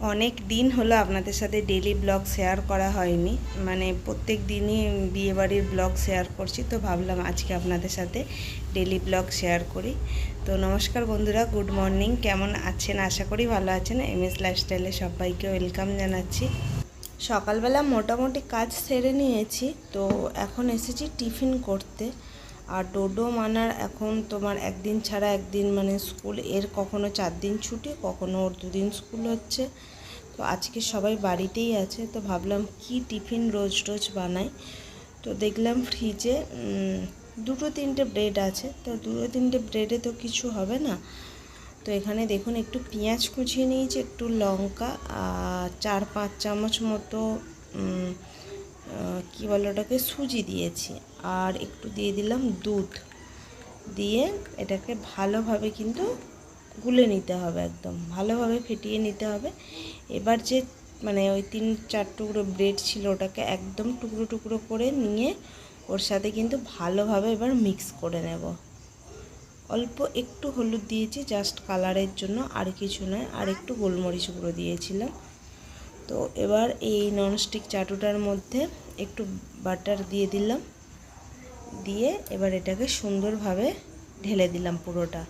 অনেক দিন হলো আপনাদের সাথে ডেলি ব্লগ শেয়ার করা হয়নি। মানে প্রত্যেক দিনই বিয়েবাড়ির ব্লগ শেয়ার করছি, তো ভাবলাম আজকে আপনাদের সাথে ডেলি ব্লগ শেয়ার করি। তো নমস্কার বন্ধুরা গুড মর্নিং কেমন আছেন? আশা করি ভালো আছেন। এম এস লাইফস্টাইলে সবাইকে ওয়েলকাম জানাচ্ছি। সকালবেলা মোটামুটি কাজ সেরে নিয়েছি, তো এখন এসেছি টিফিন করতে। আর ডোডো মানার এখন তোমার একদিন ছাড়া একদিন মানে স্কুল, এর কখনো চার দিন ছুটি, কখনো ওর দুদিন স্কুল হচ্ছে। তো আজকে সবাই বাড়িতেই আছে, তো ভাবলাম কি টিফিন রোজ রোজ বানাই। তো দেখলাম ফ্রিজে দুটো তিনটে ব্রেড আছে, তো দুটো তিনটে ব্রেডে তো কিছু হবে না। তো এখানে দেখুন একটু পেঁয়াজ কুচিয়ে নিয়েছি, একটু লঙ্কা আর চার পাঁচ চামচ মতো কী বলে ওটাকে, সুজি দিয়েছি। আর একটু দিয়ে দিলাম দুধ। দিয়ে এটাকে ভালোভাবে কিন্তু গুলে নিতে হবে একদম, ভালোভাবে ফেটিয়ে নিতে হবে। এবার যে মানে ওই তিন চার টুকরো ব্রেড ছিল ওটাকে একদম টুকরো টুকরো করে নিয়ে ওর সাথে কিন্তু ভালোভাবে এবার মিক্স করে নেব। অল্প একটু হলুদ দিয়েছি, জাস্ট কালারের জন্য আর কিছু নয়, আর একটু গোলমরিচ গুঁড়ো দিয়েছিলাম। তো এবার এই ননস্টিক চাটুটার মধ্যে একটু বাটার দিয়ে দিলাম। দিয়ে এবার এটাকে সুন্দরভাবে ঢেলে দিলাম পুরোটা।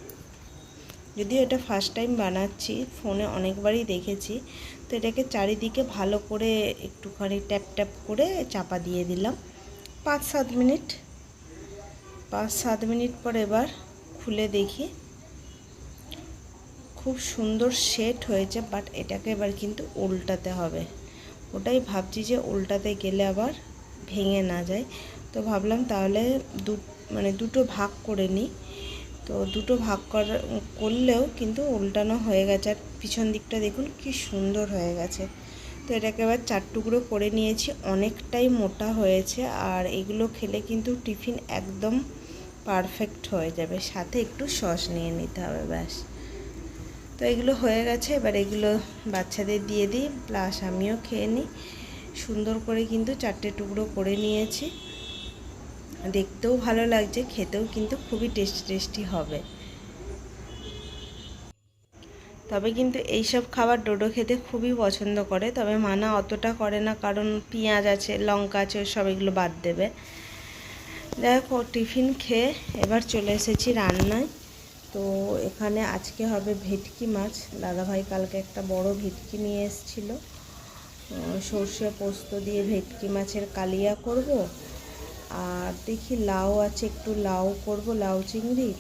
যদিও এটা ফার্স্ট টাইম বানাচ্ছি ফোনে অনেকবারই দেখেছি, তো এটাকে চারিদিকে ভালো করে একটুখানি ট্যাপ ট্যাপ করে চাপা দিয়ে দিলাম। পাঁচ সাত মিনিট, পাঁচ সাত মিনিট পর এবার খুলে দেখি। খুব সুন্দর সেট হয়েছে বাট এটাকে এবার কিন্তু উল্টাতে হবে। ওটাই ভাবছি যে উল্টাতে গেলে আবার ভেঙে না যায়। তো ভাবলাম তাহলে দু মানে দুটো ভাগ করে নিই। তো দুটো ভাগ করা, করলেও কিন্তু উল্টানো হয়ে গেছে। আর পিছন দিকটা দেখুন কি সুন্দর হয়ে গেছে। তো এটাকে এবার চার টুকরো করে নিয়েছি। অনেকটাই মোটা হয়েছে আর এগুলো খেলে কিন্তু টিফিন একদম পারফেক্ট হয়ে যাবে। সাথে একটু সস নিয়ে নিতে হবে, ব্যাস। তো এগুলো হয়ে গেছে। এবার এগুলো বাচ্চাদের দিয়ে দিই। প্লাস আমিও খেয়ে নিই। সুন্দর করে কিন্তু চারটে টুকরো করে নিয়েছি। দেখতেও ভালো লাগছে, খেতেও কিন্তু খুবই টেস্টি টেস্টি হবে। তবে কিন্তু এইসব খাবার ডোডো খেতে খুবই পছন্দ করে, তবে মানা অতটা করে না, কারণ পেঁয়াজ আছে, লঙ্কা আছে, সব এগুলো বাদ দেবে। দেখো টিফিন খেয়ে এবার চলে এসেছি রান্নায়। তো এখানে আজকে হবে ভেটকি মাছ। দাদাভাই কালকে একটা বড় ভেটকি নিয়ে এসেছিল। সর্ষে পোস্ত দিয়ে ভেটকি মাছের কালিয়া করব। আর দেখি লাউ আছে, একটু লাউ করব, লাউ চিংড়ি।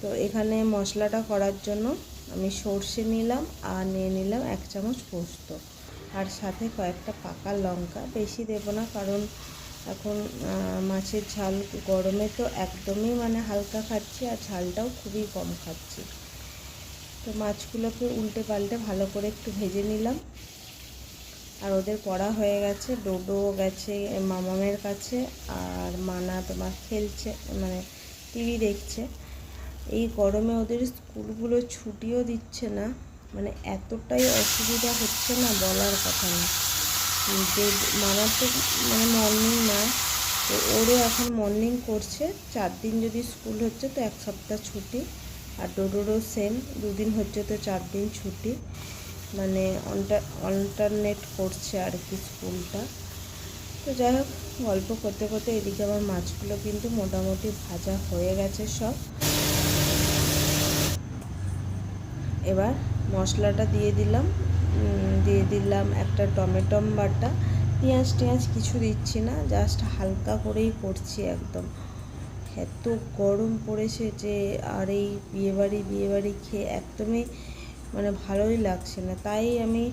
তো এখানে মশলাটা করার জন্য আমি সর্ষে নিলাম আর নিয়ে নিলাম এক চামচ পোস্ত। আর সাথে কয়েকটা পাকা লঙ্কা, বেশি দেব না কারণ এখন মাছের ঝাল গরমে তো একদমই মানে হালকা খাচ্ছি আর ঝালটাও খুবই কম খাচ্ছি। তো মাছগুলোকে উল্টে পাল্টে ভালো করে একটু ভেজে নিলাম। আর ওদের পড়া হয়ে গেছে, ডোডো গেছে, মামামের কাছে, আর মানা তোমার খেলছে মানে টিভি দেখছে। এই গরমে ওদের স্কুলগুলো ছুটিও দিচ্ছে না মানে এতটাই অসুবিধা হচ্ছে না বলার কথা না। যে মানার তো মানে মর্নিং না, তো ওরও এখন মর্নিং করছে, চার দিন যদি স্কুল হচ্ছে তো এক সপ্তাহ ছুটি, আর ডোডোরও সেম দুদিন হচ্ছে তো চার দিন ছুটি। মানে অল্টারনেট করছে আর কি স্কুলটা। তো যাই হোক, গল্প করতে করতে এদিকে আমার মাছগুলো কিন্তু মোটামুটি ভাজা হয়ে গেছে সব। এবার মশলাটা দিয়ে দিলাম। দিয়ে দিলাম একটা টমেটম বাটা। পেঁয়াজ টেঁয়াজ কিছু দিচ্ছি না জাস্ট হালকা করেই করছি একদম। এত গরম পড়েছে যে, আর এই বিয়েবাড়ি বিয়েবাড়ি খেয়ে একদমই মানে ভালোই লাগছে না। তাই আমি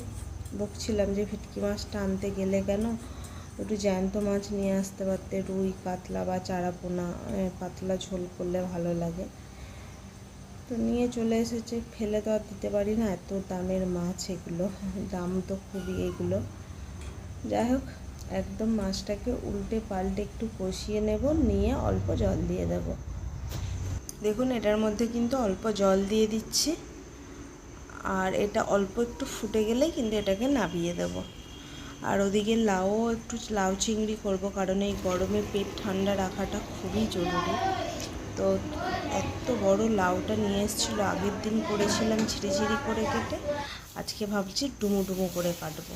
বকছিলাম যে ভেটকি মাছটা আনতে গেলে কেন? একটু জ্যান্ত মাছ নিয়ে আসতে পারতে, রুই কাতলা বা চারাপোনা পাতলা ঝোল করলে ভালো লাগে। তো নিয়ে চলে এসেছে। ফেলে তো আর দিতে পারি না, এত দামের মাছ এগুলো। দাম তো খুবই এগুলো। যাই হোক, একদম মাছটাকে উল্টে পাল্টে একটু কষিয়ে নেব, নিয়ে অল্প জল দিয়ে দেব। দেখুন, এটার মধ্যে কিন্তু অল্প জল দিয়ে দিচ্ছি। আর এটা অল্প একটু ফুটে গেলে কিন্তু এটাকে নাবিয়ে দেব। আর ওদিকে লাউ একটু লাউ চিংড়ি করব, কারণ এই গরমে পেট ঠান্ডা রাখাটা খুবই জরুরি। তো এত বড় লাউটা নিয়ে এসেছিল, আগের দিন করেছিলাম ঝিরিঝিরি করে কেটে, আজকে ভাবছি ডুমো ডুমো করে কাটবো।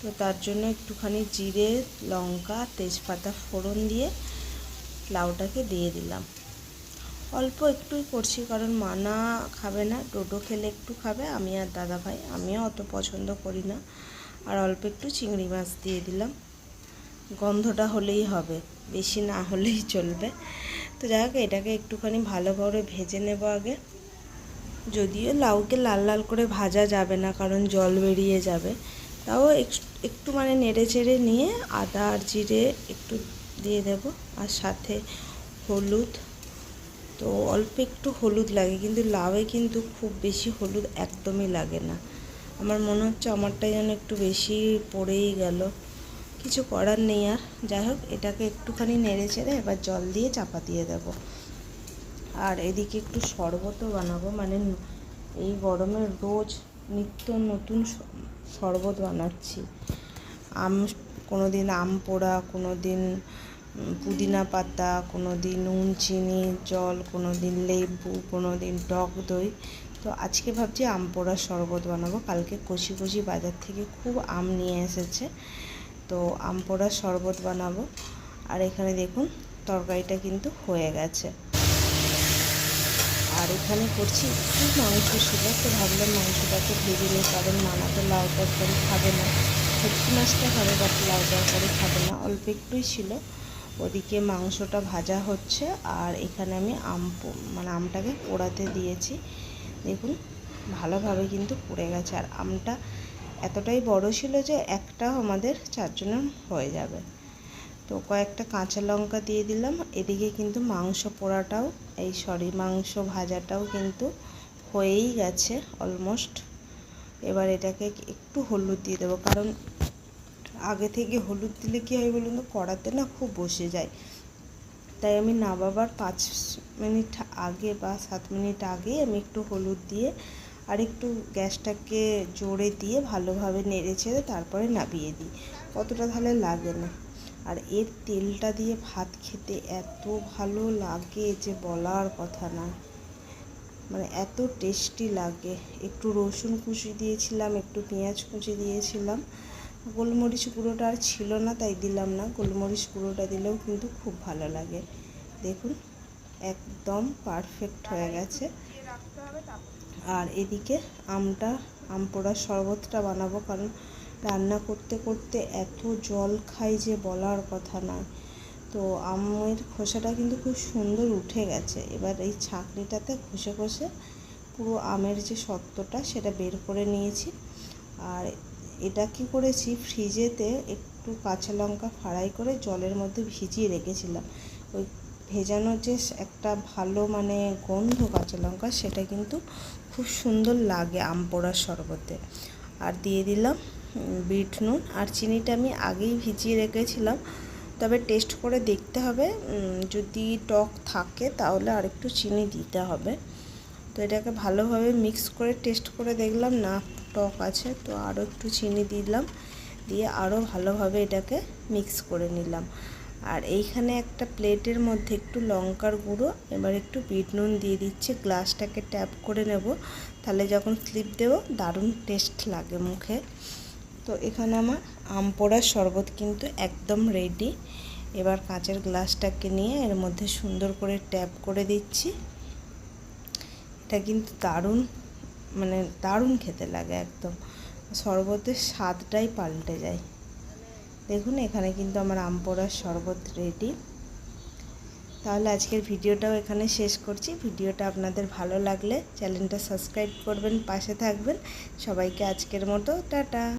তো তার জন্য একটুখানি জিরে, লঙ্কা, তেজপাতা ফোড়ন দিয়ে লাউটাকে দিয়ে দিলাম। অল্প একটুই করছি, কারণ মানা খাবে না, ডোডো খেলে একটু খাবে, আমি আর দাদা ভাই, আমিও অত পছন্দ করি না। আর অল্প একটু চিংড়ি মাছ দিয়ে দিলাম। গন্ধটা হলেই হবে, বেশি না হলেই চলবে। তো যাই হোক, এটাকে একটুখানি ভালো করে ভেজে নেব আগে। যদিও লাউকে লাল লাল করে ভাজা যাবে না, কারণ জল বেরিয়ে যাবে। তাও একটু মানে নেড়ে চেড়ে নিয়ে আদা আর জিরে একটু দিয়ে দেব, আর সাথে হলুদ তো অল্প একটু হলুদ লাগে, কিন্তু লাউয়ে কিন্তু খুব বেশি হলুদ একদমই লাগে না। আমার মনে হচ্ছে আমারটাই যেন একটু বেশি পড়েই গেল। কিছু করার নেই আর। যাই হোক, এটাকে একটুখানি নেড়ে চেড়ে এবার জল দিয়ে চাপা দিয়ে দেব। আর এদিকে একটু শরবতও বানাবো মানে এই গরমে রোজ নিত্য নতুন শরবত বানাচ্ছি। আম কোনো দিন আম পোড়া কোনো দিন পুদিনা পাতা কোনো দিন নুন, চিনি, জল কোনো দিন লেবু কোনো দিন টক দই। তো আজকে ভাবছি আম পোড়ার শরবত বানাবো। কালকে কষি কষি বাজার থেকে খুব আম নিয়ে এসেছে। তো আম পোড়ার শরবত বানাবো। আর এখানে দেখুন, তরকারিটা কিন্তু হয়ে গেছে। আর এখানে করছি একটু মাংস ছিল, তো ভাবলাম মাংসটাকে ভেজে নিই, কারণ নানা তো লাউ তরকারি খাবে না। ভেটকি মাছটা খাবে বাট লাউ তরকারি খাবে না, অল্প একটুই ছিল। ওদিকে মাংসটা ভাজা হচ্ছে আর এখানে আমি আম মানে আমটাকে পোড়াতে দিয়েছি। দেখুন, ভালোভাবে কিন্তু পুড়ে গেছে। আর আমটা এতটাই বড় ছিল যে একটা আমাদের চারজনের হয়ে যাবে। তো কয়েকটা কাঁচা লঙ্কা দিয়ে দিলাম। এদিকে কিন্তু মাংস পোড়াটাও, এই সরি, মাংস ভাজাটাও কিন্তু হয়েই গেছে অলমোস্ট। এবার এটাকে একটু হলুদ দিয়ে দেবো, কারণ আগে থেকে হলুদ দিলে কী হয় বলুন তো? কড়াতে না খুব বসে যায়। তাই আমি নাবাবার পাঁচ মিনিট আগে বা সাত মিনিট আগে আমি একটু হলুদ দিয়ে আর একটু গ্যাসটাকে জোরে দিয়ে ভালোভাবে নেড়ে ছেড়ে তারপরে নামিয়ে দিই। কতটা তাহলে লাগে না? আর এর তেলটা দিয়ে ভাত খেতে এত ভালো লাগে যে বলার কথা না। মানে এত টেস্টি লাগে। একটু রসুন কুচি দিয়েছিলাম, একটু পেঁয়াজ কুচি দিয়েছিলাম। গোলমরিচ গুঁড়োটা আর ছিল না, তাই দিলাম না। গোলমরিচ গুঁড়োটা দিলেও কিন্তু খুব ভালো লাগে। দেখুন, একদম পারফেক্ট হয়ে গেছে। আর এদিকে আমটা, আম পোড়ার শরবতটা বানাবো, কারণ রান্না করতে করতে এত জল খাই যে বলার কথা নয়। তো আমের খোসাটা কিন্তু খুব সুন্দর উঠে গেছে। এবার এই ছাঁকনিটাতে ঘষে ঘষে পুরো আমের যে সত্ত্বটা সেটা বের করে নিয়েছি। আর এটা কি করেছি? ফ্রিজেতে একটু কাঁচা লঙ্কা ফ্রাই করে জলের মধ্যে ভিজিয়ে রেখেছিলাম। ওই ভেজানোর যে একটা ভালো মানে গন্ধ কাঁচা লঙ্কা, সেটা কিন্তু খুব সুন্দর লাগে আম পোড়ার শরবতে। আর দিয়ে দিলাম বিট নুন আর চিনিটা আমি আগেই ভিজিয়ে রেখেছিলাম। তবে টেস্ট করে দেখতে হবে যদি টক থাকে তাহলে আর একটু চিনি দিতে হবে। তো এটাকে ভালোভাবে মিক্স করে টেস্ট করে দেখলাম, না টক আছে, তো আরও একটু চিনি দিলাম। দিয়ে আরও ভালোভাবে এটাকে মিক্স করে নিলাম। আর এইখানে একটা প্লেটের মধ্যে একটু লঙ্কার গুঁড়ো, এবার একটু বিট নুন দিয়ে দিচ্ছি, গ্লাসটাকে ট্যাপ করে নেব। তাহলে যখন স্লিপ দেবো, দারুণ টেস্ট লাগে মুখে। তো এখানে আমার আম পোড়ার শরবত কিন্তু একদম রেডি এবার কাঁচের গ্লাসটাকে নিয়ে এর মধ্যে সুন্দর করে ট্যাপ করে দিচ্ছি। এটা কিন্তু দারুণ মানে দারুণ খেতে লাগে একদম। শরবতের স্বাদটাই পাল্টে যায়। দেখুন, এখানে কিন্তু আমার আম পোড়ার শরবত রেডি তাহলে আজকের ভিডিওটাও এখানে শেষ করছি। ভিডিওটা আপনাদের ভালো লাগলে চ্যানেলটা সাবস্ক্রাইব করবেন, পাশে থাকবেন। সবাইকে আজকের মতো, টাটা!